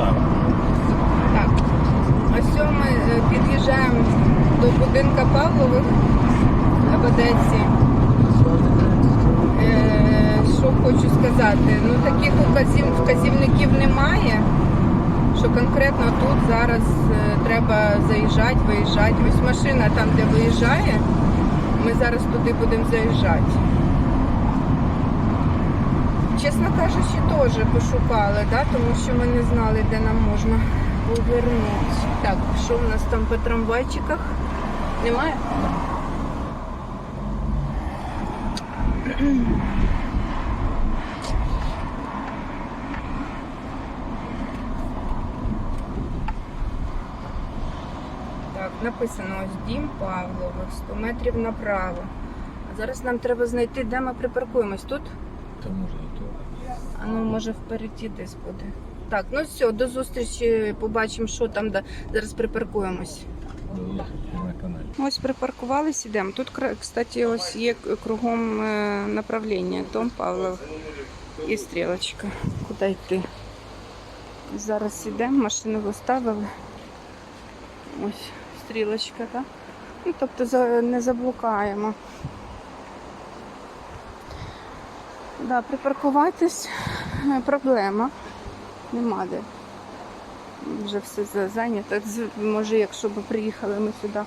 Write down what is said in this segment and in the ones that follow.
саме. Так. Ось ми е, під'їжджаємо до будинка Павлових в Одесі. Е, Що хочу сказати? Ну таких указів, вказівників немає. Що конкретно тут зараз е, треба заїжджати, виїжджати. Ось машина там, де виїжджає, ми зараз туди будемо заїжджати. Чесно кажучи, теж пошукали, да? тому що ми не знали, де нам можна повернути. Так, що в нас там по трамвайчиках? Немає? Так, написано ось дім Павлових, 100 метрів направо. А зараз нам треба знайти, де ми припаркуємось. Тут? Та може і то. А ну, може, впереді десь буде. Так, ну все, до зустрічі. Побачимо, що там. де- Зараз припаркуємось. Ось припаркувались, ідемо. Тут, кстати, ось є кругом е, направлення. Дом Павлов і стрілочка. Куди йти? Зараз йдемо, машину виставили. Ось стрілочка, так? Ну, тобто не заблукаємо. Да, припаркуватись е, проблема. Нема де. Вже все зайнято. Може, якщо б приїхали ми сюди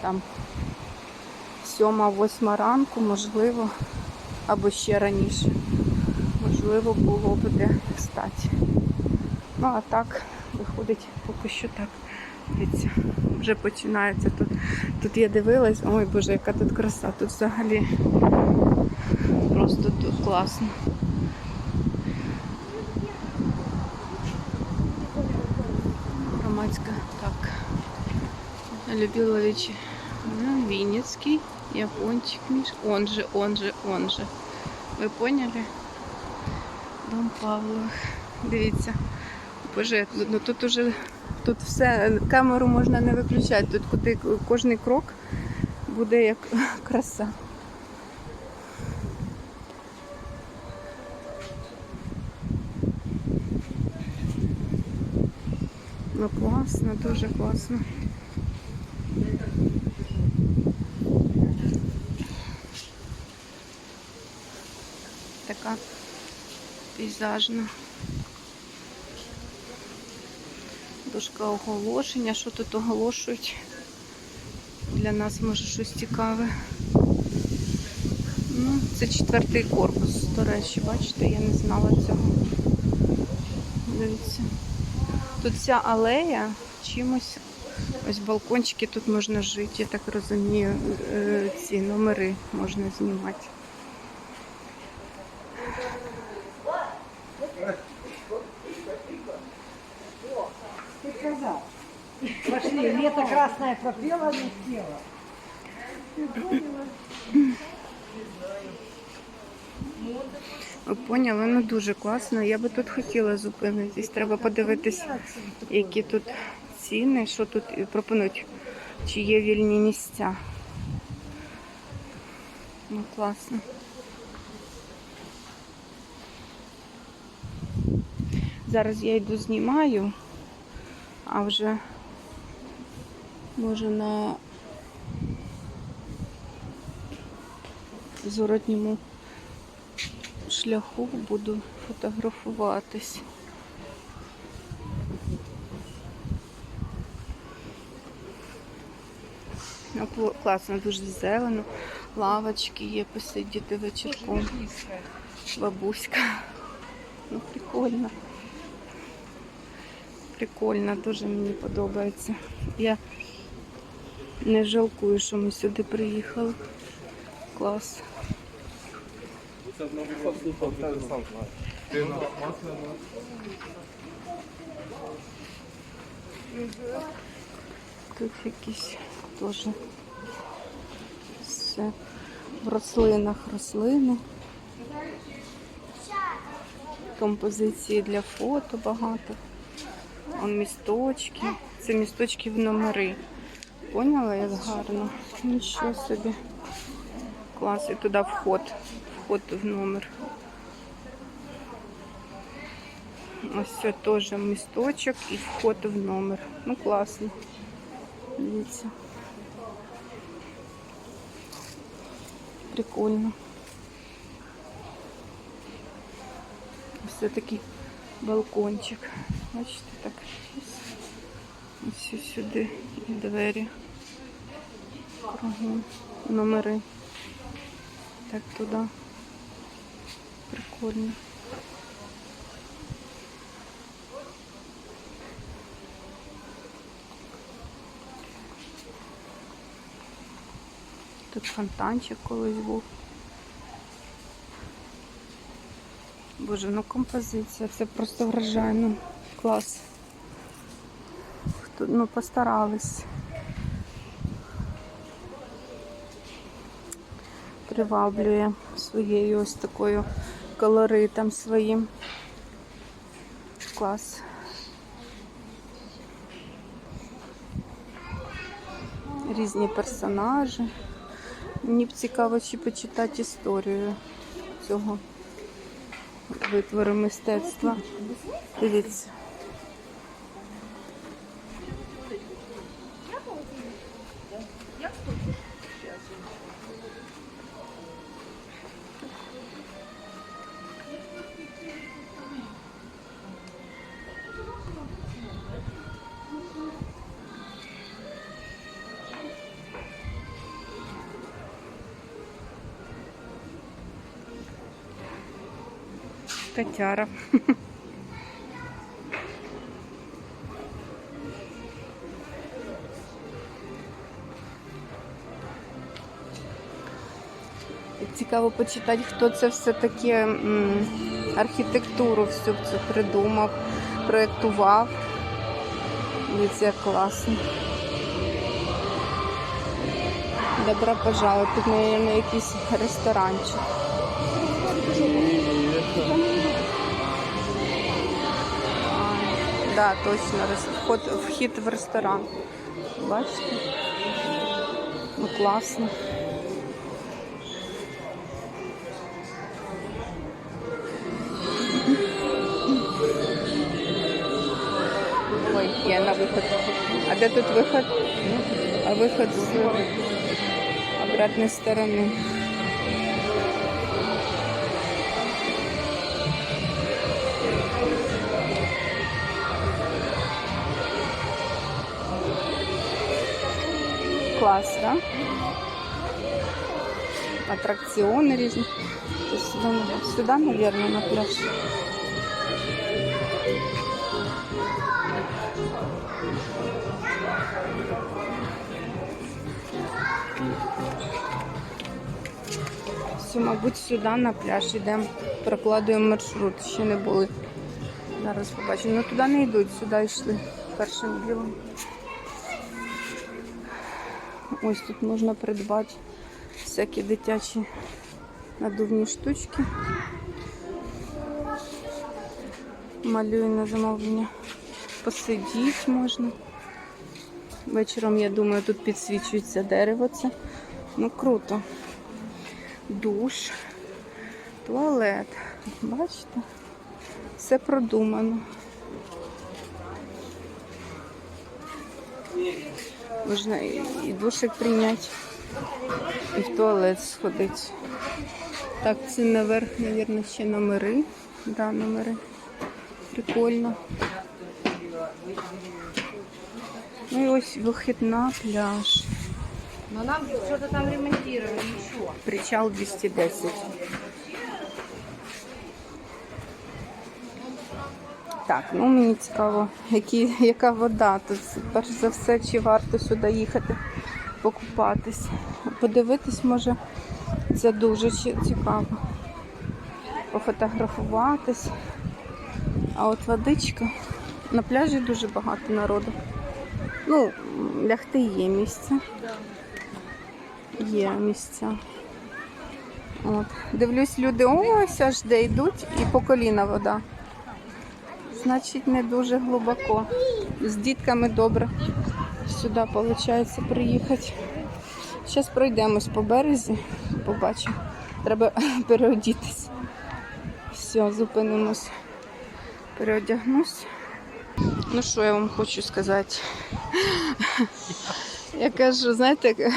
там сьома-восьма ранку, можливо, або ще раніше. Можливо, було б де стати. Ну а так виходить поки що так. Дивіться, вже починається тут. Тут я дивилась, ой боже, яка тут краса, тут взагалі просто тут класно. Громадська, так. Любилович ну, Винницкий, Япончик Миш, он же, он же, он же. Ви поняли? Дом Павлових. Дивіться. Боже, ну тут уже тут все, камеру можна не виключати. Тут куди кожний крок буде як краса. Ну класно, дуже класно. Така пейзажна. Дошка оголошення. Що тут оголошують? Для нас може щось цікаве. Ну, це четвертий корпус, до речі, бачите, я не знала цього. Дивіться. Тут вся алея чимось. Ось балкончики тут можна жити, я так розумію, е, ці номери можна знімати. Пошли, лето красное пропела, не спела. Ви поняли, ну дуже класно. Я би тут хотіла зупинитись. Треба подивитись, які тут ціни, що тут пропонують, чи є вільні місця. Ну, класно. Зараз я йду знімаю, а вже може на зворотньому шляху буду фотографуватись. Ну, класно, дуже зелено. Лавочки є посидіти вечірком. Бабуська. Ну, прикольно. Прикольно, дуже мені подобається. Я не жалкую, що ми сюди приїхали. Клас. Тут якісь теж все в рослинах рослини. Композиції для фото багато. Он місточки. Це місточки в номери. Поняла, як гарно? Нічого собі. Клас. І туди вход. Вход в номер. Ось це теж місточок і вход в номер. Ну, класно. Дивіться. Прикольно. Ось такий балкончик. Бачите, так. Ось сюди і двері. Кругом номери. Так туди. Прикольно. Тут фонтанчик колись був. Боже, ну композиція, це просто вражає, ну клас. Хто, ну постарались. Приваблює своєю ось такою колоритом своїм. Клас. Різні персонажі. Мені б цікаво ще почитати історію цього витвору мистецтва. Дивіться. Котяра. Цікаво почитати, хто це все таке архітектуру всю цю придумав, проєктував. Дивіться, як класно. Добро пожаловать. Тут, якийсь ресторанчик. Да, точно, вход, вхід в ресторан. Бачите? Ну класно. Ой, я на виход. А де тут виход? А виход з обратної сторони. Класс, да? Аттракционы різні. Сюда, сюда, наверное, на пляж. Все, мабуть, сюди на пляж йдемо. Прокладуємо маршрут, ще не були. Зараз побачимо. Ну туди не йдуть, сюди йшли першим ділом. Ось тут можна придбати всякі дитячі надувні штучки. Малюю на замовлення. Посидіти можна. Вечором, я думаю, тут підсвічується дерево це. Ну круто. Душ, туалет. Бачите? Все продумано. Можна і душик прийняти, і в туалет сходити. Так, це наверх, мабуть, ще номери. Да, номери. Прикольно. Ну і ось вихід на пляж. Но нам что-то там ремонтировали еще. Причал 210. Так, ну мені цікаво, які, яка вода тут. Перш за все, чи варто сюди їхати покупатись. Подивитись, може, це дуже цікаво. Пофотографуватись. А от водичка. На пляжі дуже багато народу. Ну, лягти є місце. Є місця. От. Дивлюсь, люди ось аж де йдуть і по коліна вода. Значить, не дуже глибоко. З дітками добре сюди виходить приїхати. Зараз пройдемось по березі, побачимо. Треба переодітись. Все, зупинимось. переодягнусь. Ну, що я вам хочу сказати? Я кажу, знаєте,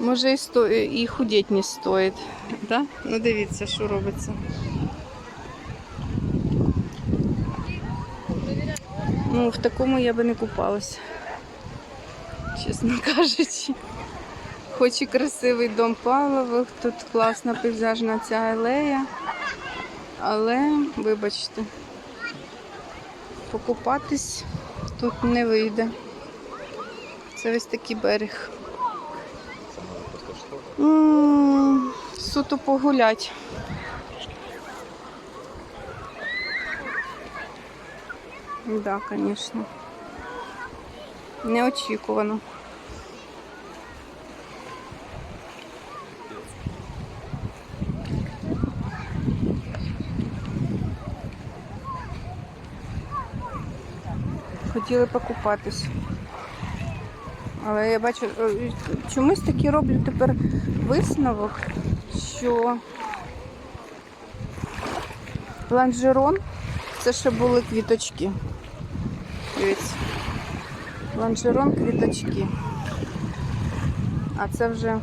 може і, сто... і худеть не стоїть. Да? Ну дивіться, що робиться. Ну, в такому я би не купалась, чесно кажучи. Хоч і красивий дом Павлових, тут класна пейзажна ця алея, але, вибачте, покупатись тут не вийде. Це ось такий берег. М, Суто погулять. Да, звісно. Неочікувано. Хотіли покупатись. Але я бачу, е, чомусь таки роблю тепер висновок, що ланжерон це ще були квіточки. Дивіться. Ланжерон квіточки. А це вже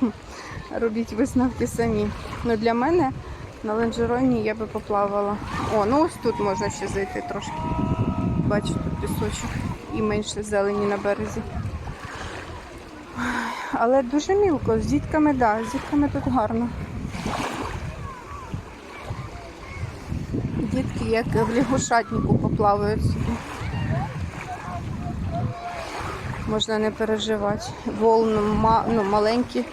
робіть висновки самі. Ну для мене на ланжероні я би поплавала. О, ну ось тут можна ще зайти трошки. Бачу тут пісочок і менше зелені на березі. Але дуже мілко, з дітками, так, да, з дітками тут гарно. Дітки як в лягушатнику поплавають собі. Можна не переживати. Волн ну, маленькі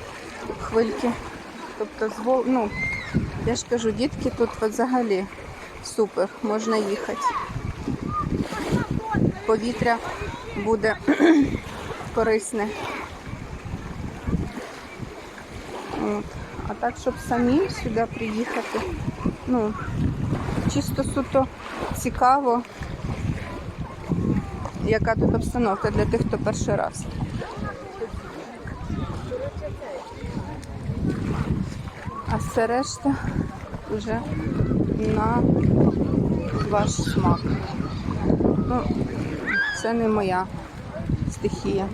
хвильки. Тобто з вол... ну, я ж кажу, дітки тут взагалі супер, можна їхати. Повітря буде корисне. От. А так, щоб самі сюди приїхати, ну, чисто суто цікаво, яка тут обстановка для тих, хто перший раз. А все решта вже на ваш смак. Ну, це не моя стихія.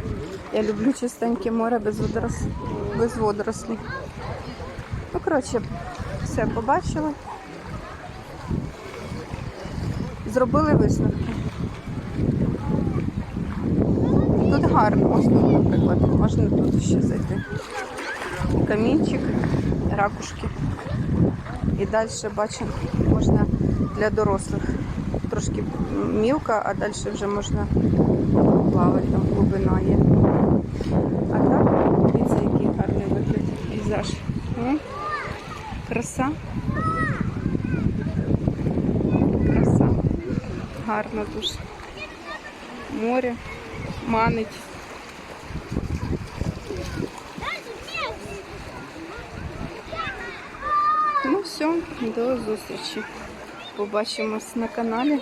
Я люблю чистеньке море без водорос... без водорослів. Ну, коротше, все побачили. Зробили висновки. Тут гарно, ось наприклад, можна тут ще зайти. Камінчик, ракушки. І далі бачимо, можна для дорослих. Трошки мілка, а далі вже можна плавати, там глибина є. А так, дивіться, який гарний вигляд пейзаж. Краса. Гарно дуже. Море манить. Ну все, до зустрічі. Побачимось на каналі.